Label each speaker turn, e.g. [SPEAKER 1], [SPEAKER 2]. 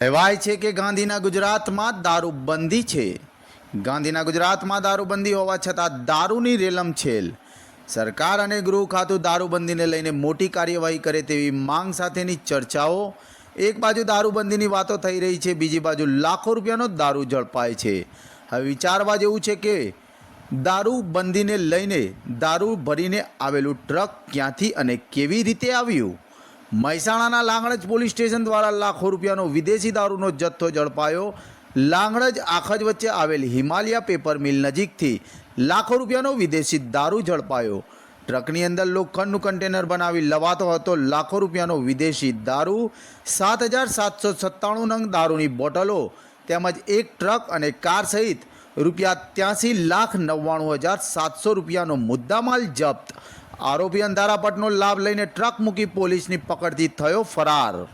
[SPEAKER 1] કહેવાય છે કે ગાંધીના ગુજરાતમાં દારૂબંધી છે. ગાંધીના ગુજરાતમાં દારૂબંધી હોવા છતાં દારૂની રેલમ છેલ. સરકાર અને ગૃહ ખાતું દારૂબંધીને લઈને મોટી કાર્યવાહી કરે તેવી માંગ સાથેની ચર્ચાઓ. એક બાજુ દારૂબંધીની વાતો થઈ રહી છે, બીજી બાજુ લાખો રૂપિયાનો દારૂ ઝડપાય છે. હવે વિચારવા જેવું છે કે દારૂબંધીને લઈને દારૂ ભરીને આવેલું ટ્રક ક્યાંથી અને કેવી રીતે આવ્યું? મહેસાણાના લાંગણજ પોલીસ સ્ટેશન દ્વારા લાખો રૂપિયાનો વિદેશી દારૂનો જથ્થો ઝડપાયો. લાંગણજ આખજ વચ્ચે આવેલ હિમાલયા પેપર મિલ નજીકથી લાખો રૂપિયાનો વિદેશી દારૂ ઝડપાયો. ટ્રકની અંદર લોખંડનું કન્ટેનર બનાવી લવાતો હતો લાખો રૂપિયાનો વિદેશી દારૂ. સાત હજાર સાતસો સત્તાણું નંગ દારૂની બોટલો તેમજ એક ટ્રક અને કાર સહિત રૂપિયા ત્યાંસી લાખ નવ્વાણું હજાર સાતસો રૂપિયાનો મુદ્દામાલ જપ્ત. આરોપી અંધારાપટનો લાભ લઈને ટ્રક મૂકી પોલીસની પકડથી થયો ફરાર.